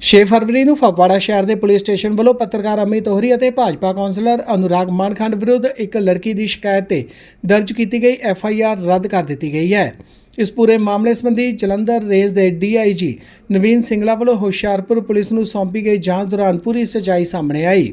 6 ਫਰਵਰੀ ਨੂੰ ਫਗਵਾੜਾ ਸ਼ਹਿਰ ਦੇ ਪੁਲਿਸ ਸਟੇਸ਼ਨ ਵੱਲੋਂ ਪੱਤਰਕਾਰ ਅਮਿਤ ਉਹਰੀ ਅਤੇ ਭਾਜਪਾ ਕੌਂਸਲਰ ਅਨੁਰਾਗ ਮਾਨਖੰਡ ਵਿਰੁੱਧ ਇੱਕ ਲੜਕੀ ਦੀ ਸ਼ਿਕਾਇਤ ਤੇ ਦਰਜ ਕੀਤੀ ਗਈ ਐਫ ਆਈ ਆਰ ਰੱਦ ਕਰ ਦਿੱਤੀ ਗਈ ਹੈ। ਇਸ ਪੂਰੇ ਮਾਮਲੇ ਸੰਬੰਧੀ ਜਲੰਧਰ ਰੇਂਜ ਦੇ ਡੀਆਈਜੀ ਨਵੀਨ ਸਿੰਗਲਾ ਵੱਲੋਂ ਹੁਸ਼ਿਆਰਪੁਰ ਪੁਲਿਸ ਨੂੰ ਸੌਂਪੀ ਗਈ ਜਾਂਚ ਦੌਰਾਨ ਪੂਰੀ ਸਚਾਈ ਸਾਹਮਣੇ ਆਈ।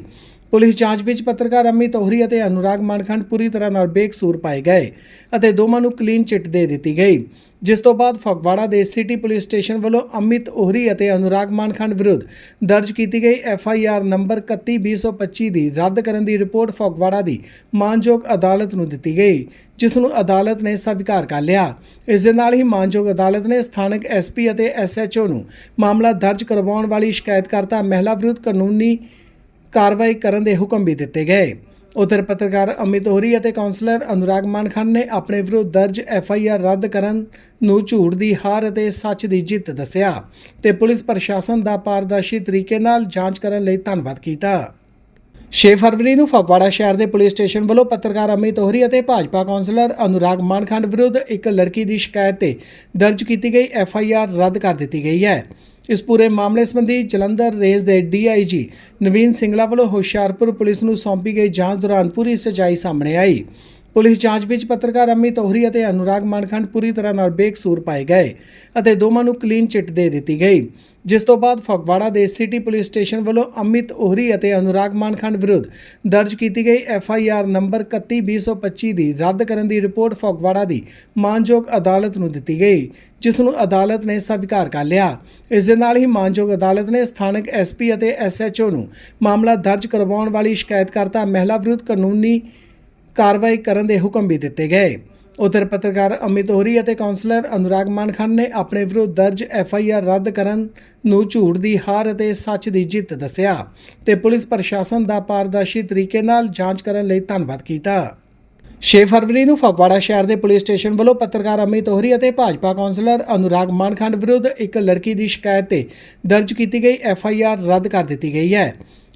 ਪੁਲਿਸ ਜਾਂਚ ਵਿੱਚ ਪੱਤਰਕਾਰ ਅਮਿਤ ਉਹਰੀ ਅਤੇ ਅਨੁਰਾਗ ਮਾਨਖੰਡ ਪੂਰੀ ਤਰ੍ਹਾਂ ਨਾਲ ਬੇਕਸੂਰ ਪਾਏ ਗਏ ਅਤੇ ਦੋਵਾਂ ਨੂੰ ਕਲੀਨ ਚਿੱਟ ਦੇ ਦਿੱਤੀ ਗਈ। ਜਿਸ ਤੋਂ ਬਾਅਦ ਫਗਵਾੜਾ ਦੇ ਸਿਟੀ ਪੁਲਿਸ ਸਟੇਸ਼ਨ ਵੱਲੋਂ ਅਮਿਤ ਉਹਰੀ ਅਤੇ ਅਨੁਰਾਗ ਮਾਨਖੰਡ ਵਿਰੁੱਧ ਦਰਜ ਕੀਤੀ ਗਈ ਐਫ ਆਈ ਆਰ ਨੰਬਰ 31225 ਦੀ ਰੱਦ ਕਰਨ ਦੀ ਰਿਪੋਰਟ ਫਗਵਾੜਾ ਦੀ ਮਾਨਯੋਗ ਅਦਾਲਤ ਨੂੰ ਦਿੱਤੀ ਗਈ, ਜਿਸ ਨੂੰ ਅਦਾਲਤ ਨੇ ਸਵੀਕਾਰ ਕਰ ਲਿਆ। ਇਸ ਦੇ ਨਾਲ ਹੀ ਮਾਨਯੋਗ ਅਦਾਲਤ ਨੇ ਸਥਾਨਕ ਐਸਪੀ ਅਤੇ ਐਸਐਚਓ ਨੂੰ ਮਾਮਲਾ ਦਰਜ ਕਰਵਾਉਣ ਵਾਲੀ ਸ਼ਿਕਾਇਤਕਰਤਾ ਮਹਿਲਾ ਵਿਰੁੱਧ ਕਾਨੂੰਨੀ ਕਾਰਵਾਈ ਕਰਨ ਦੇ ਹੁਕਮ ਵੀ ਦਿੱਤੇ ਗਏ। ਉਧਰ ਪੱਤਰਕਾਰ ਅਮਿਤ ਹੋਰੀ ਅਤੇ ਕਾਉਂਸਲਰ ਅਨੁਰਾਗ ਮਾਨਖੰਡ ਨੇ ਆਪਣੇ ਵਿਰੁੱਧ ਦਰਜ ਐਫ ਆਈ ਆਰ ਰੱਦ ਕਰਨ ਨੂੰ ਝੂਠ ਦੀ ਹਾਰ ਅਤੇ ਸੱਚ ਦੀ ਜਿੱਤ ਦੱਸਿਆ ਤੇ ਪੁਲਿਸ ਪ੍ਰਸ਼ਾਸਨ ਦਾ ਪਾਰਦਰਸ਼ੀ ਤਰੀਕੇ ਨਾਲ ਜਾਂਚ ਕਰਨ ਲਈ ਧੰਨਵਾਦ ਕੀਤਾ। 6 ਫਰਵਰੀ ਨੂੰ ਫਗਵਾੜਾ ਸ਼ਹਿਰ ਦੇ ਪੁਲਿਸ ਸਟੇਸ਼ਨ ਵੱਲੋਂ ਪੱਤਰਕਾਰ ਅਮਿਤ ਉਹਰੀ ਅਤੇ ਭਾਜਪਾ ਕੌਂਸਲਰ ਅਨੁਰਾਗ ਮਾਨਖੰਡ ਵਿਰੁੱਧ ਇੱਕ ਲੜਕੀ ਦੀ ਸ਼ਿਕਾਇਤ ਤੇ ਦਰਜ ਕੀਤੀ ਗਈ ਐਫ ਆਈ ਆਰ ਰੱਦ ਕਰ ਦਿੱਤੀ ਗਈ ਹੈ। ਇਸ ਪੂਰੇ ਮਾਮਲੇ ਸੰਬੰਧੀ ਜਲੰਧਰ ਰੇਂਜ ਦੇ D I G Naveen Singla ਵੱਲੋਂ ਹੁਸ਼ਿਆਰਪੁਰ ਪੁਲਿਸ ਨੂੰ ਸੌਂਪੀ ਗਈ ਜਾਂਚ ਦੌਰਾਨ ਪੂਰੀ ਸਚਾਈ ਸਾਹਮਣੇ ਆਈ। ਪੁਲਿਸ ਜਾਂਚ ਵਿੱਚ ਪੱਤਰਕਾਰ ਅਮਿਤ ਉਹਰੀ ਅਤੇ ਅਨੁਰਾਗ ਮਾਨਖੰਡ ਪੂਰੀ ਤਰ੍ਹਾਂ ਨਾਲ ਬੇਕਸੂਰ ਪਾਏ ਗਏ ਅਤੇ ਦੋਵਾਂ ਨੂੰ ਕਲੀਨ ਚਿੱਟ ਦੇ ਦਿੱਤੀ ਗਈ, ਜਿਸ ਤੋਂ ਬਾਅਦ ਫਗਵਾੜਾ ਦੇ ਸਿਟੀ ਪੁਲਿਸ ਸਟੇਸ਼ਨ ਵੱਲੋਂ ਅਮਿਤ ਓਹਰੀ ਅਤੇ ਅਨੁਰਾਗ ਮਾਨਖੰਡ ਵਿਰੁੱਧ ਦਰਜ ਕੀਤੀ ਗਈ ਐਫ ਆਈ ਆਰ ਨੰਬਰ 31225 ਦੀ ਰੱਦ ਕਰਨ ਦੀ ਰਿਪੋਰਟ ਫਗਵਾੜਾ ਦੀ ਮਾਨਯੋਗ ਅਦਾਲਤ ਨੂੰ ਦਿੱਤੀ ਗਈ, ਜਿਸ ਨੂੰ ਅਦਾਲਤ ਨੇ ਸਵੀਕਾਰ ਕਰ ਲਿਆ। ਇਸ ਦੇ ਨਾਲ ਹੀ ਮਾਨਯੋਗ ਅਦਾਲਤ ਨੇ ਸਥਾਨਕ ਐਸਪੀ ਅਤੇ ਐਸਐਚਓ ਨੂੰ ਮਾਮਲਾ ਦਰਜ ਕਰਵਾਉਣ ਵਾਲੀ ਸ਼ਿਕਾਇਤਕਰਤਾ ਮਹਿਲਾ ਵਿਰੁੱਧ ਕਾਨੂੰਨੀ ਕਾਰਵਾਈ ਕਰਨ ਦੇ ਹੁਕਮ ਵੀ ਦਿੱਤੇ ਗਏ। ਉਧਰ ਪੱਤਰਕਾਰ ਅਮਿਤ ਹੋਰੀ ਅਤੇ ਕਾਉਂਸਲਰ ਅਨੁਰਾਗ ਮਾਨਖੰਡ ਨੇ ਆਪਣੇ ਵਿਰੁੱਧ ਦਰਜ ਐਫ ਆਈ ਆਰ ਰੱਦ ਕਰਨ ਨੂੰ ਝੂਠ ਦੀ ਹਾਰ ਅਤੇ ਸੱਚ ਦੀ ਜਿੱਤ ਦੱਸਿਆ ਤੇ ਪੁਲਿਸ ਪ੍ਰਸ਼ਾਸਨ ਦਾ ਪਾਰਦਰਸ਼ੀ ਤਰੀਕੇ ਨਾਲ ਜਾਂਚ ਕਰਨ ਲਈ ਧੰਨਵਾਦ ਕੀਤਾ। 6 ਫਰਵਰੀ ਨੂੰ ਫਗਵਾੜਾ ਸ਼ਹਿਰ ਦੇ ਪੁਲਿਸ ਸਟੇਸ਼ਨ ਵੱਲੋਂ ਪੱਤਰਕਾਰ ਅਮਿਤ ਉਹਰੀ ਅਤੇ ਭਾਜਪਾ ਕੌਂਸਲਰ ਅਨੁਰਾਗ ਮਾਨਖੰਡ ਵਿਰੁੱਧ ਇੱਕ ਲੜਕੀ ਦੀ ਸ਼ਿਕਾਇਤ ਤੇ ਦਰਜ ਕੀਤੀ ਗਈ ਐਫ ਆਈ ਆਰ ਰੱਦ ਕਰ ਦਿੱਤੀ ਗਈ ਹੈ।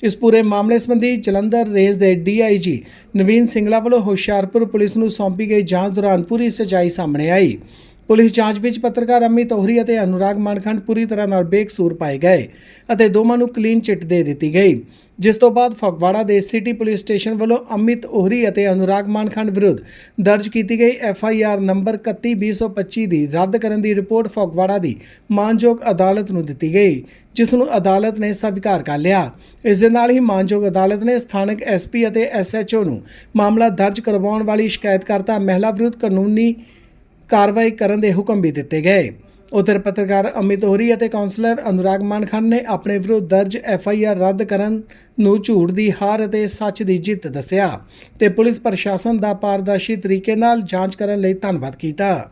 ਇਸ ਪੂਰੇ ਮਾਮਲੇ ਸੰਬੰਧੀ ਜਲੰਧਰ ਰੇਂਜ ਦੇ ਡੀਆਈਜੀ ਨਵੀਨ ਸਿੰਗਲਾ ਵੱਲੋਂ ਹੁਸ਼ਿਆਰਪੁਰ ਪੁਲਿਸ ਨੂੰ ਸੌਂਪੀ ਗਈ ਜਾਂਚ ਦੌਰਾਨ ਪੂਰੀ ਸਚਾਈ ਸਾਹਮਣੇ ਆਈ। ਪੁਲਿਸ ਜਾਂਚ ਵਿੱਚ ਪੱਤਰਕਾਰ ਅਮਿਤ ਉਹਰੀ ਅਤੇ ਅਨੁਰਾਗ ਮਾਨਖੰਡ ਪੂਰੀ ਤਰ੍ਹਾਂ ਨਾਲ ਬੇਕਸੂਰ ਪਾਏ ਗਏ ਅਤੇ ਦੋਵਾਂ ਨੂੰ ਕਲੀਨ ਚਿੱਟ ਦੇ ਦਿੱਤੀ ਗਈ, ਜਿਸ ਤੋਂ ਬਾਅਦ ਫਗਵਾੜਾ ਦੇ ਸਿਟੀ ਪੁਲਿਸ ਸਟੇਸ਼ਨ ਵੱਲੋਂ ਅਮਿਤ ਓਹਰੀ ਅਤੇ ਅਨੁਰਾਗ ਮਾਨਖੰਡ ਵਿਰੁੱਧ ਦਰਜ ਕੀਤੀ ਗਈ ਐਫ ਆਈ ਆਰ ਨੰਬਰ 31225 ਦੀ ਰੱਦ ਕਰਨ ਦੀ ਰਿਪੋਰਟ ਫਗਵਾੜਾ ਦੀ ਮਾਨਯੋਗ ਅਦਾਲਤ ਨੂੰ ਦਿੱਤੀ ਗਈ, ਜਿਸ ਨੂੰ ਅਦਾਲਤ ਨੇ ਸਵੀਕਾਰ ਕਰ ਲਿਆ। ਇਸ ਦੇ ਨਾਲ ਹੀ ਮਾਨਯੋਗ ਅਦਾਲਤ ਨੇ ਸਥਾਨਕ ਐਸਪੀ ਅਤੇ ਐਸਐਚਓ ਨੂੰ ਮਾਮਲਾ ਦਰਜ ਕਰਵਾਉਣ ਵਾਲੀ ਸ਼ਿਕਾਇਤਕਰਤਾ ਮਹਿਲਾ ਵਿਰੁੱਧ ਕਾਨੂੰਨੀ ਕਾਰਵਾਈ ਕਰਨ ਦੇ ਹੁਕਮ ਵੀ ਦਿੱਤੇ ਗਏ। ਉਧਰ ਪੱਤਰਕਾਰ ਅਮਿਤ ਹੋਰੀ ਅਤੇ ਕਾਉਂਸਲਰ ਅਨੁਰਾਗ ਮਾਨਖਾਨ ਨੇ ਆਪਣੇ ਵਿਰੁੱਧ ਦਰਜ ਐਫ ਆਈ ਆਰ ਰੱਦ ਕਰਨ ਨੂੰ ਝੂਠ ਦੀ ਹਾਰ ਅਤੇ ਸੱਚ ਦੀ ਜਿੱਤ ਦੱਸਿਆ ਤੇ ਪੁਲਿਸ ਪ੍ਰਸ਼ਾਸਨ ਦਾ ਪਾਰਦਰਸ਼ੀ ਤਰੀਕੇ ਨਾਲ ਜਾਂਚ ਕਰਨ ਲਈ ਧੰਨਵਾਦ ਕੀਤਾ।